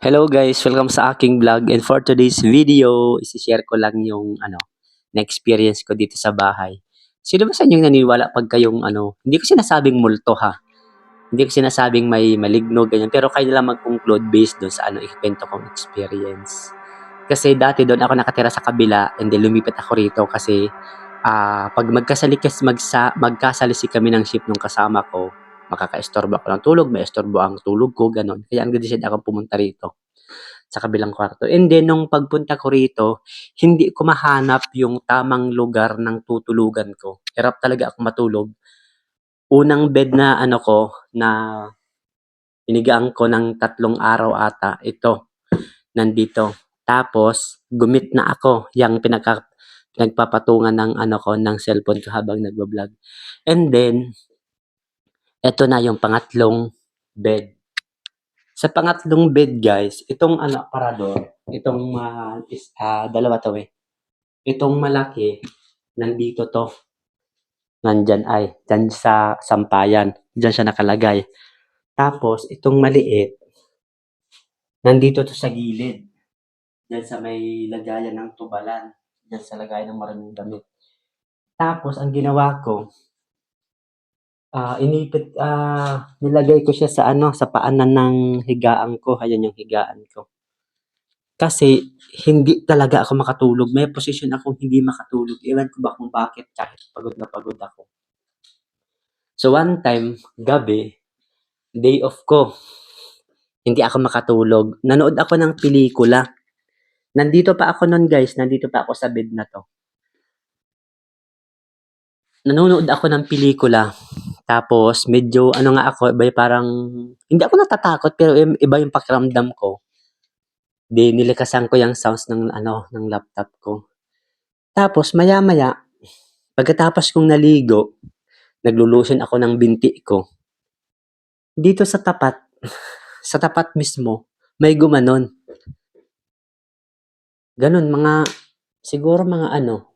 Hello guys, welcome sa aking vlog and for today's video, isi-share ko lang yung ano, na-experience ko dito sa bahay. Sino ba sa inyo naniniwala pag kayong ano, hindi ko sinasabing multo ha. Hindi ko sinasabing may maligno ganyan, pero kayo lang mag-conclude based doon sa ano ikwento kong experience. Kasi dati doon ako nakatira sa kabila and then lumipat ako rito kasi ah pag magkasalikas magsa, magkasalisi kami ng ship nung kasama ko, makaka-estorbo ako ng tulog, maestorbo ang tulog ko, ganun. Kaya ang decide ako pumunta rito sa kabilang kwarto. And then, nung pagpunta ko rito, hindi ko mahanap yung tamang lugar ng tutulugan ko. Hirap talaga ako matulog. Unang bed na ano ko, na inigaan ko ng tatlong araw ata, ito, nandito. Tapos, gumit na ako, yung pinaka, pinagpapatungan ng ano ko, ng cellphone ko habang nagbablog. And then, eto na yung pangatlong bed. Sa pangatlong bed, guys, itong ano, parador, itong ah, is, ah, dalawa to eh. Itong malaki, nandito to. Nandyan ay, dyan sa sampayan. Dyan siya nakalagay. Tapos, itong maliit, nandito to sa gilid. Dyan sa may lagayan ng tubalan. Dyan sa lagayan ng maraming damit. Tapos, ang ginawa ko, ah inipit, ah nilagay ko siya sa ano, sa paanan ng higaan ko. Ayan yung higaan ko. Kasi, hindi talaga ako makatulog. May posisyon akong hindi makatulog. Ewan ko ba kung bakit kahit pagod na pagod ako. So, one time, gabi, day off ko. Hindi ako makatulog. Nanood ako ng pelikula. Nandito pa ako nun guys. Nandito pa ako sa bed na to. Nanonood ako ng pelikula. Tapos, medyo, ano nga ako, iba parang, hindi ako natatakot, pero iba yung pakiramdam ko. Di, nilikasan ko yung sounds ng, ano, ng laptop ko. Tapos, maya-maya, pagkatapos kong naligo, naglulution ako ng binti ko. Dito sa tapat, sa tapat mismo, may gumanon. Ganon, mga, siguro mga ano,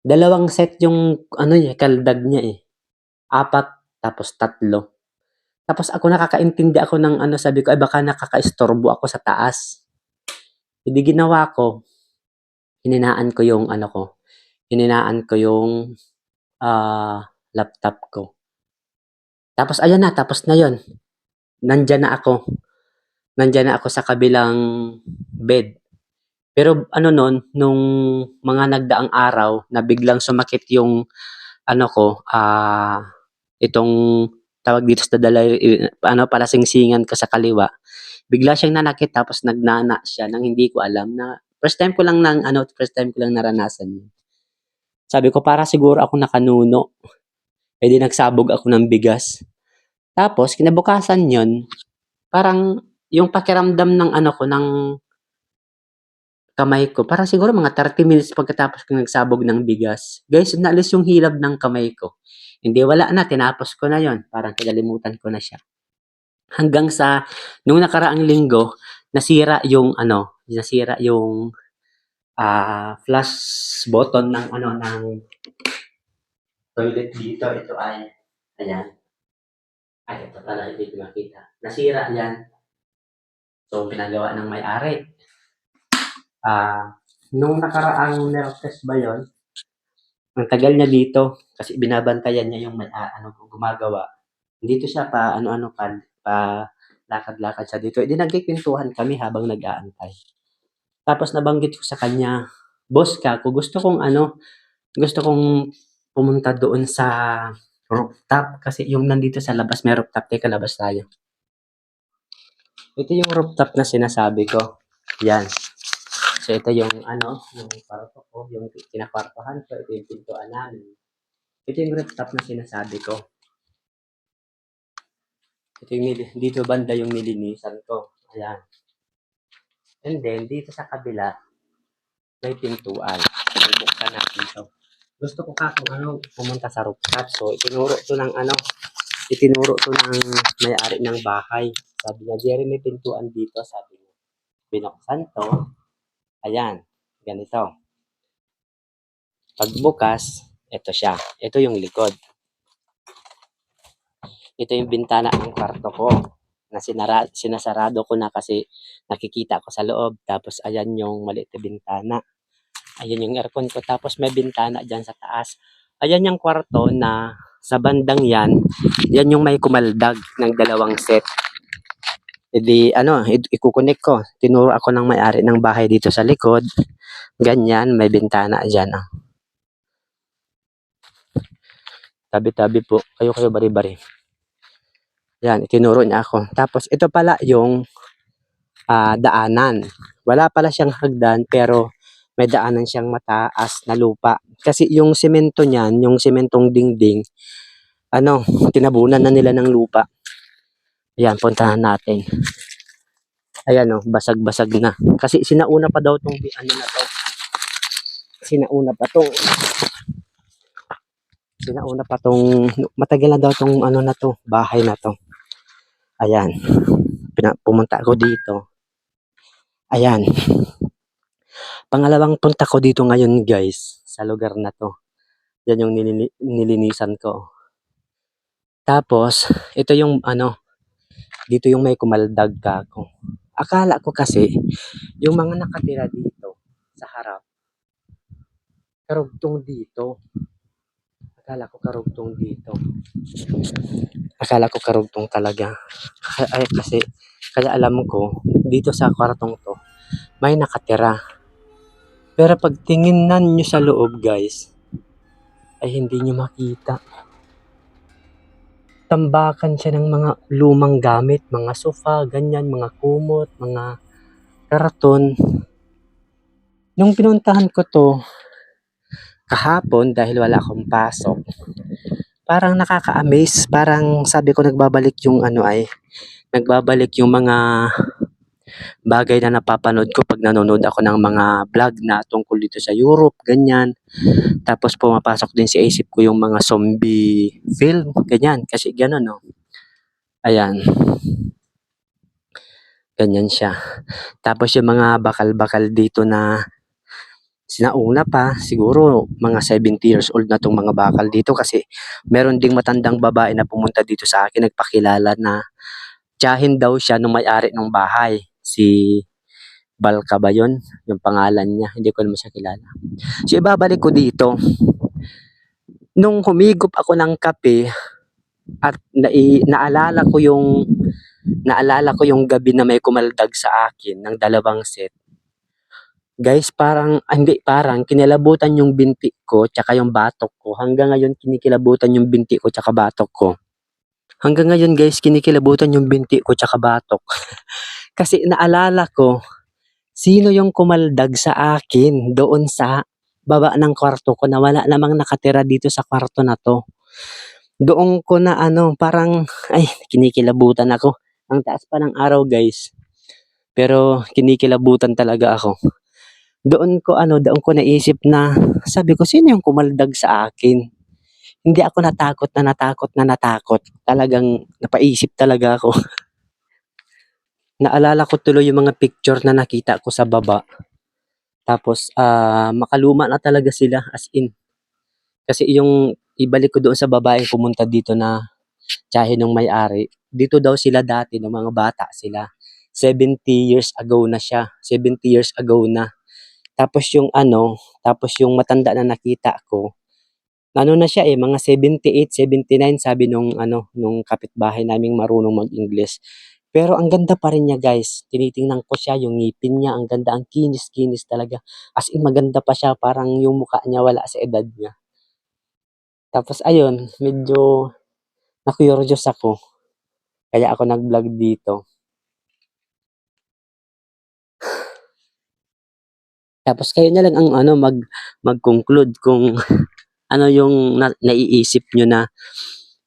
dalawang set yung, ano niya, kaldag niya eh. Apat, tapos tatlo. Tapos ako nakakaintindi ako ng ano, sabi ko, ay baka nakaka-istorbo ako sa taas. Hindi ginawa ko, hininaan ko yung ano ko, hininaan ko yung ah, laptop ko. Tapos ayan na, tapos na yon. Nandyan na ako. Nandyan na ako sa kabilang bed. Pero ano nun, nung mga nagdaang araw na biglang sumakit yung ano ko, ah, itong tawag dito sa dalay, ano, palasingsingan ko sa kaliwa. Bigla siyang nanakit tapos nagnana siya nang hindi ko alam na first time ko lang nang ano, first time ko lang naranasan yun. Sabi ko para siguro ako nakanuno. E di nagsabog ako ng bigas. Tapos kinabukasan yun, parang yung pakiramdam ng ano ko, ng kamay ko, parang siguro mga 30 minutes pagkatapos ko nagsabog ng bigas. Guys, naalis yung hilab ng kamay ko. Hindi, wala na, tinapos ko na yon Parang kinalimutan ko na siya. Hanggang sa, nung nakaraang linggo, nasira yung, ano, nasira yung ah flash button ng, ano, ng toilet dito. Ito ay, ayan. Ay, ito pala, hindi ko makita. Nasira yan. So, pinagawa ng may-ari. Ah, nung nakaraang nerve ba yon? Ang tagal niya dito kasi binabantayan niya yung may ah, ano gumagawa. Dito siya pa ano-ano pa, pa lakad-lakad siya dito. Hindi nagkikwentuhan kami habang nag-aantay. Tapos nabanggit ko sa kanya, boss ka, kung gusto kong ano, gusto kong pumunta doon sa rooftop kasi yung nandito sa labas may rooftop, teka labas tayo. Ito yung rooftop na sinasabi ko. Yan. So, ito yung ano, yung kwarto ko, yung kinakwartohan ko, ito yung pintuan namin. Ito yung rooftop na sinasabi ko. Ito yung, dito banda yung nilinisan ko. Ayan. And then, dito sa kabila, may pintuan. Bubuksan natin ito. Gusto ko ka kung ano, pumunta sa rooftop. So, itinuro to ng ano, itinuro to ng may-ari ng bahay. Sabi niya, Jerry, may pintuan dito. Sabi niya, binuksan to. Ayan, ganito. Pagbukas, ito siya. Ito yung likod. Ito yung bintana ng kwarto ko. na sinara, sinasarado ko na kasi nakikita ko sa loob. Tapos ayan yung maliit na bintana. Ayan yung aircon ko. Tapos may bintana dyan sa taas. Ayan yung kwarto na sa bandang yan, yan yung may kumaldag ng dalawang set. Edi ano, ikukunik ko. Tinuro ako ng may-ari ng bahay dito sa likod. Ganyan, may bintana dyan. Ah. Tabi-tabi po. Kayo kayo bari-bari. Yan, itinuro niya ako. Tapos ito pala yung ah, daanan. Wala pala siyang hagdan pero may daanan siyang mataas na lupa. Kasi yung semento niyan, yung sementong dingding, ano, tinabunan na nila ng lupa. Ayan, puntahan natin. Ayan oh, basag-basag na. Kasi sinauna pa daw tong ano na to. Sinauna pa tong sinauna pa tong matagal na daw tong ano na to, bahay na to. Ayan. Pina, pumunta ako dito. Ayan. Pangalawang punta ko dito ngayon guys, sa lugar na to. Yan yung nilini- nilinisan ko. Tapos, ito yung ano, dito yung may kumaldag ka ako. Akala ko kasi, yung mga nakatira dito, sa harap, karugtong dito. Akala ko karugtong dito. Akala ko karugtong talaga. Ay, kasi, kaya alam ko, dito sa kwartong to, may nakatira. Pero pag tingnan nyo sa loob, guys, ay hindi nyo makita. Tambakan siya ng mga lumang gamit, mga sofa, ganyan, mga kumot, mga karton. Nung pinuntahan ko to, kahapon, dahil wala akong pasok, parang nakaka-amaze, parang sabi ko nagbabalik yung ano ay, nagbabalik yung mga bagay na napapanood ko pag nanonood ako ng mga vlog na tungkol dito sa Europe, ganyan. Tapos pumapasok din sa isip ko yung mga zombie film, ganyan. Kasi gano'n, no? Ayan. Ganyan siya. Tapos yung mga bakal-bakal dito na sinauna pa, siguro mga 70 years old na tong mga bakal dito kasi meron ding matandang babae na pumunta dito sa akin, nagpakilala na tiyahin daw siya nung may-ari ng bahay. Si Balka ba yun? Yung pangalan niya. Hindi ko naman siya kilala. So, ibabalik ko dito. Nung humigop ako ng kape at nai, naalala ko yung naalala ko yung gabi na may kumaldag sa akin ng dalawang set. Guys, parang, ah, hindi, parang kinilabutan yung binti ko tsaka yung batok ko. Hanggang ngayon kinikilabutan yung binti ko tsaka batok ko. Hanggang ngayon guys, kinikilabutan yung binti ko tsaka batok. Kasi naalala ko, sino yung kumaldag sa akin doon sa baba ng kwarto ko na wala namang nakatira dito sa kwarto na to. Doon ko na ano, parang, ay, kinikilabutan ako. Ang taas pa ng araw guys. Pero kinikilabutan talaga ako. Doon ko ano, doon ko naisip na, sabi ko, sino yung kumaldag sa akin? Hindi ako natakot na natakot na natakot. Talagang napaisip talaga ako. Naalala ko tuloy yung mga picture na nakita ko sa baba. Tapos, ah, makaluma na talaga sila as in. Kasi yung ibalik ko doon sa babaeng pumunta dito na tiyahin ng may-ari, dito daw sila dati ng mga bata sila. 70 years ago na siya. 70 years ago na. Tapos yung ano, tapos yung matanda na nakita ko, ano na siya eh, mga 78, 79 sabi nung ano, nung kapitbahay naming marunong mag-English. Pero ang ganda pa rin niya guys. Tinitingnan ko siya, yung ngipin niya, ang ganda, ang kinis-kinis talaga. As in maganda pa siya, parang yung mukha niya wala sa edad niya. Tapos ayun, medyo na-curious ako. Kaya ako nag-vlog dito. Tapos kayo na lang ang ano mag mag-conclude kung ano yung na, naiisip nyo na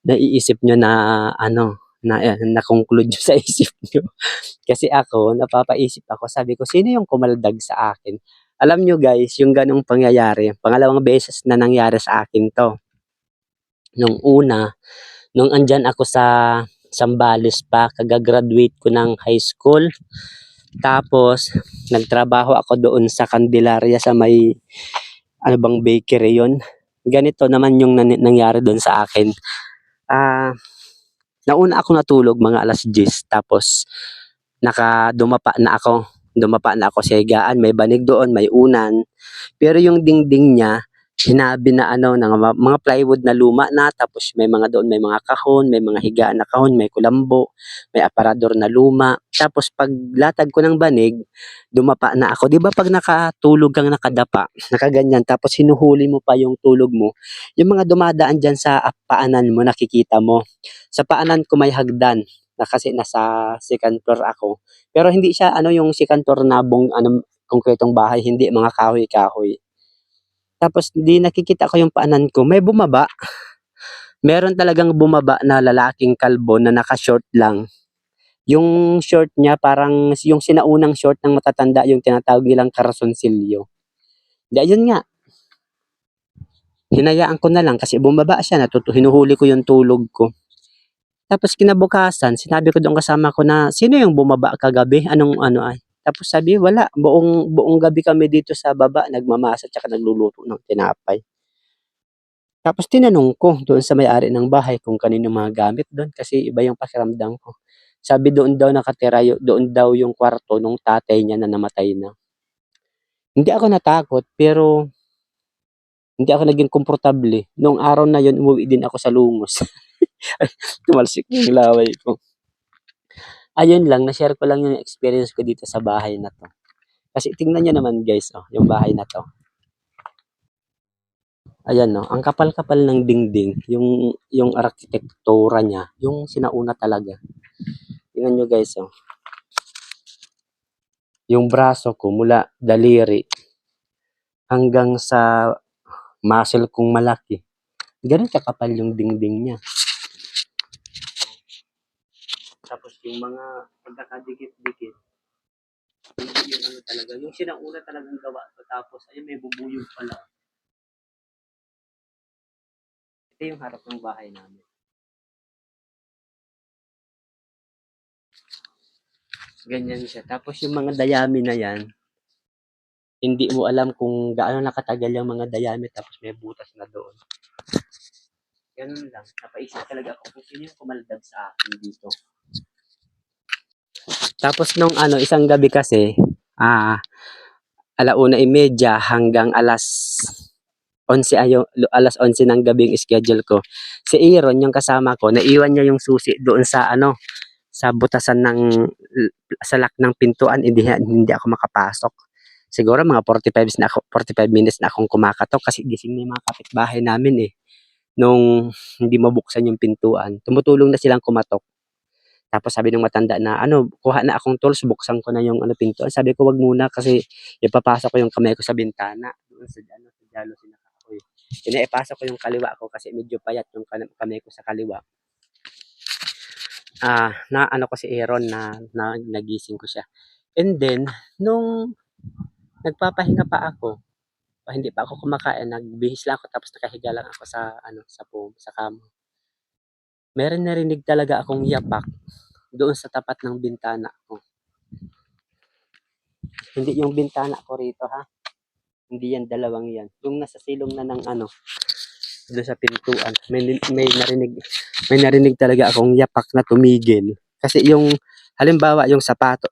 naiisip nyo na ano na eh, na-conclude sa isip nyo. Kasi ako, napapaisip ako, sabi ko, sino yung kumaldag sa akin? Alam nyo guys, yung ganong pangyayari, pangalawang beses na nangyari sa akin to. Nung una, nung andyan ako sa Sambales pa, kagagraduate ko ng high school. Tapos, nagtrabaho ako doon sa Candelaria sa may, ano bang bakery yon Ganito naman yung nan- nangyari doon sa akin. Ah, Nauna ako natulog mga alas 10 tapos naka dumapa na ako. Dumapa na ako sa higaan, may banig doon, may unan. Pero yung dingding niya, sinabi na ano, ng mga, plywood na luma na, tapos may mga doon, may mga kahon, may mga higaan na kahon, may kulambo, may aparador na luma. Tapos paglatag ko ng banig, dumapa na ako. Di ba pag nakatulog kang nakadapa, nakaganyan, tapos hinuhuli mo pa yung tulog mo, yung mga dumadaan dyan sa paanan mo, nakikita mo. Sa paanan ko may hagdan, na kasi nasa second floor ako. Pero hindi siya ano yung second floor na bong ano konkretong bahay, hindi mga kahoy-kahoy. Tapos di nakikita ko yung paanan ko, may bumaba. Meron talagang bumaba na lalaking kalbo na naka-short lang. Yung short niya parang yung sinaunang short ng matatanda yung tinatawag nilang karasonsilyo. Di ayun nga. Hinayaan ko na lang kasi bumaba siya, natutu hinuhuli ko yung tulog ko. Tapos kinabukasan, sinabi ko doon kasama ko na, sino yung bumaba kagabi? Anong ano ay? Tapos sabi, wala. Buong, buong gabi kami dito sa baba, nagmamasa tsaka nagluluto ng tinapay. Tapos tinanong ko doon sa may-ari ng bahay kung kanino mga gamit doon kasi iba yung pakiramdam ko. Sabi doon daw nakatira, doon daw yung kwarto nung tatay niya na namatay na. Hindi ako natakot pero hindi ako naging komportable. Nung araw na yon umuwi din ako sa lungos. Tumalsik yung laway ko. Ayun lang, na-share ko lang yung experience ko dito sa bahay na to. Kasi tingnan nyo naman guys, oh, yung bahay na to. Ayan no, ang kapal-kapal ng dingding, yung yung arkitektura niya, yung sinauna talaga. Tingnan nyo guys, oh. Yung braso ko mula daliri hanggang sa muscle kong malaki. Ganun kakapal yung dingding niya. Tapos yung mga pagkakadikit-dikit, hindi yung ano talaga, yung sinauna talagang gawa ko. Tapos, ayun, may bubuyog pala. Ito yung harap ng bahay namin. Ganyan siya. Tapos yung mga dayami na yan, hindi mo alam kung gaano nakatagal yung mga dayami tapos may butas na doon. Ganun lang. Napaisip talaga ako kung sino yung kumaldag sa akin dito. Tapos nung ano, isang gabi kasi, ah, alauna imedya hanggang alas 11 ayo, alas 11 ng gabi yung schedule ko. Si Aaron, yung kasama ko, naiwan niya yung susi doon sa ano, sa butasan ng sa lock ng pintuan, hindi, hindi ako makapasok. Siguro mga 45 minutes na ako, 45 minutes na akong kumakatok kasi gising na yung mga kapitbahay namin eh. Nung hindi mabuksan yung pintuan, tumutulong na silang kumatok. Tapos sabi ng matanda na, ano, kuha na akong tools, buksan ko na yung ano, pintuan. Sabi ko, wag muna kasi ipapasok ko yung kamay ko sa bintana. Doon sa, ano, sa jalo sinakahoy. Ipasok ko yung kaliwa ko kasi medyo payat yung kamay ko sa kaliwa. Ah, na ano ko si Aaron na, na nagising ko siya. And then, nung nagpapahinga pa ako, hindi pa ako kumakain, nagbihis lang ako tapos nakahiga lang ako sa ano sa foam, sa kama. Meron narinig talaga akong yapak doon sa tapat ng bintana ko. Hindi yung bintana ko rito ha. Hindi yan dalawang yan. Yung nasa silong na ng ano doon sa pintuan. May, may narinig may narinig talaga akong yapak na tumigil. Kasi yung halimbawa yung sapato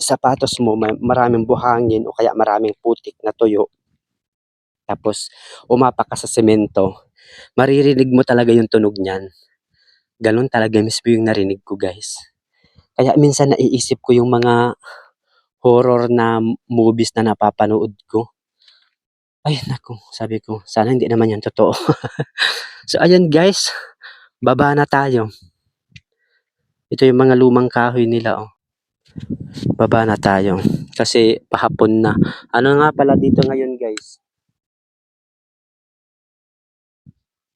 sapatos mo maraming buhangin o kaya maraming putik na tuyo. Tapos umapak ka sa semento. Maririnig mo talaga yung tunog niyan. Ganun talaga mismo yung narinig ko guys. Kaya minsan naiisip ko yung mga horror na movies na napapanood ko. Ay, naku, sabi ko, sana hindi naman yan totoo. so, ayun guys, baba na tayo. Ito yung mga lumang kahoy nila, oh. Baba na tayo. Kasi pahapon na. Ano nga pala dito ngayon, guys?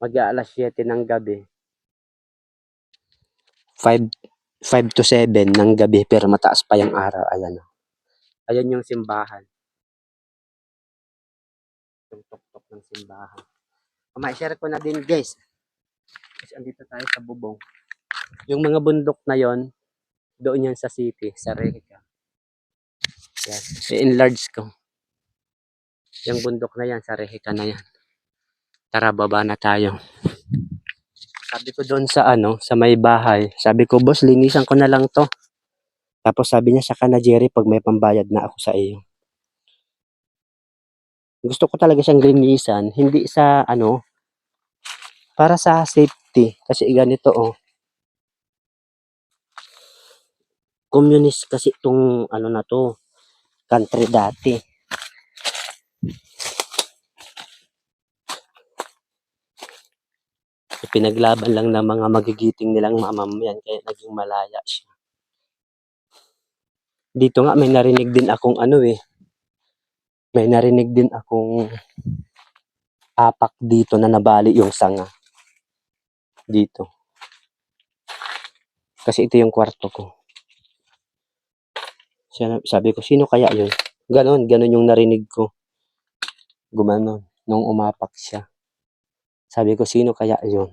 mag alas 7 ng gabi. 5, 5 to 7 ng gabi, pero mataas pa yung araw. Ayan, oh. Ayan yung simbahan. Yung tuktok ng simbahan. Ma-share ko na din, guys. Kasi andito tayo sa bubong. Yung mga bundok na yon doon yan sa city, sa Reca. Yan. I-enlarge ko. Yung bundok na yan, sa Reca na yan. Tara, baba na tayo. Sabi ko doon sa ano, sa may bahay, sabi ko, boss, linisan ko na lang to. Tapos sabi niya, saka na Jerry, pag may pambayad na ako sa iyo. Gusto ko talaga siyang linisan, hindi sa ano, para sa safety. Kasi ganito oh. Communist kasi itong ano na to, country dati. Pinaglaban lang ng mga magigiting nilang mamamayan kaya naging malaya siya. Dito nga may narinig din akong ano eh. May narinig din akong apak dito na nabali yung sanga. Dito. Kasi ito yung kwarto ko. Sabi ko, sino kaya yun? Ganon, ganon yung narinig ko. Gumanon, nung umapak siya. Sabi ko, sino kaya yun?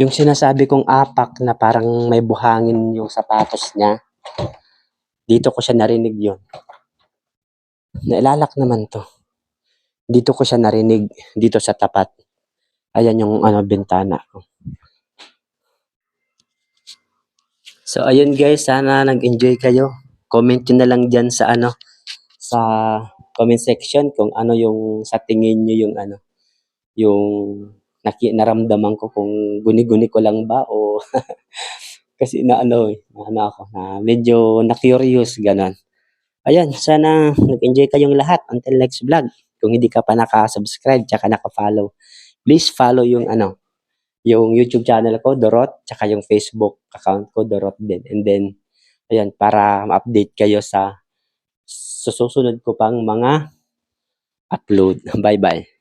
Yung sinasabi kong apak na parang may buhangin yung sapatos niya, dito ko siya narinig yun. Nailalak naman to. Dito ko siya narinig, dito sa tapat. Ayan yung ano, bintana ko. So, ayun guys, sana nag-enjoy kayo. Comment nyo na lang dyan sa ano, sa comment section kung ano yung sa tingin nyo yung ano, yung naki, naramdaman ko kung guni-guni ko lang ba o kasi na ano eh, ano ako, na medyo na-curious, ganon. Ayan, sana nag-enjoy kayong lahat until next vlog. Kung hindi ka pa naka-subscribe tsaka naka-follow, please follow yung ano, yung YouTube channel ko, Dorot, tsaka yung Facebook account ko, Dorot din. And then, ayan, para ma-update kayo sa susunod ko pang mga upload. Bye-bye.